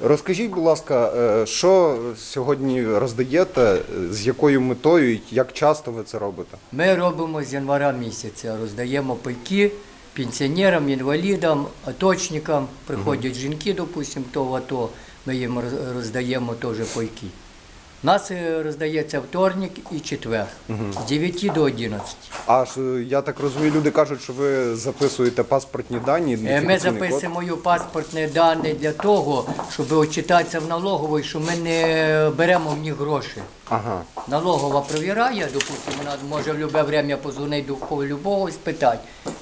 Розкажіть, будь ласка, е, що сьогодні роздаєте, з якою метою, як часто ви це робите? Ми робимо з января місяця, роздаємо пайки пенсіонерам, інвалідам, аточникам. Приходять жінки, допустимо, то в АТО, ми їм роздаємо теж пайки. У нас е, роздається вторник і четвер з 9 до 11. А ж е, я так розумію, люди кажуть, що ви записуєте паспортні дані. Е, Ми ідентифікаційний код. записуємо паспортні дані для того, щоб очитатися в налоговій, що ми не беремо в них гроші. Ага. Налогова перевіряє, допустимо, вона може в будь-яке время позвонити до кого любого і спитати.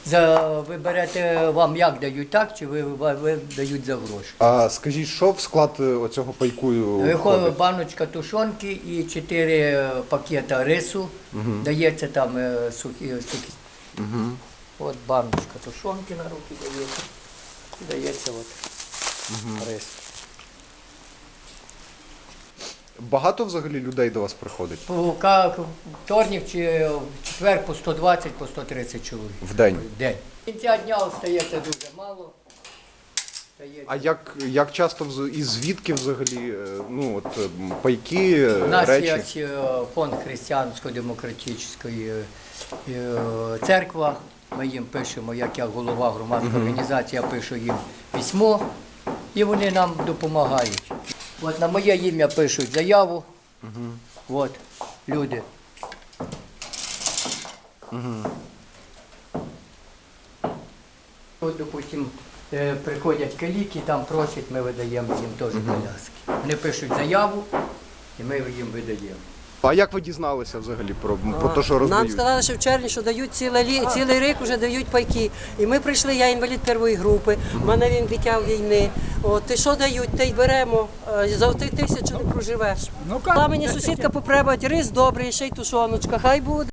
За, ви берете, вам як дають так, чи ви, ви, ви дають за гроші? А скажіть, що в склад е, оцього пайку Виходить входить? баночка тушонки і 4 пакета рису. Дається там е, сухі. сухі. От баночка тушонки на руки дається. І дається от рис. Багато взагалі людей до вас приходить По вторник чи в четвер по 120, по 130 чоловік. в день? В день. Кінця дня остається дуже мало. А як, як часто і звідки взагалі е, ну, от, е, пайки, е, У нас речі? є фонд християнсько-демократичної церква. Ми їм пишемо, як я голова громадської організації, я пишу їм письмо, і вони нам допомагають. От на моє ім'я пишуть заяву. От, люди. От, допустим, е, приходять каліки, там просять, ми видаємо їм теж коляски. Вони пишуть заяву, і ми їм видаємо. А як ви дізналися взагалі про, про те, що Нам сказали, що в червні, що дають ціле лі... цілий рік вже дають пайки. І ми прийшли, я інвалід першої групи, в мене він дитя війни. От, ти що дають, те й беремо. Е, За ти тисячу не проживеш. Ну, мені сусідка попребать, рис добрий, ще й тушоночка, хай буде.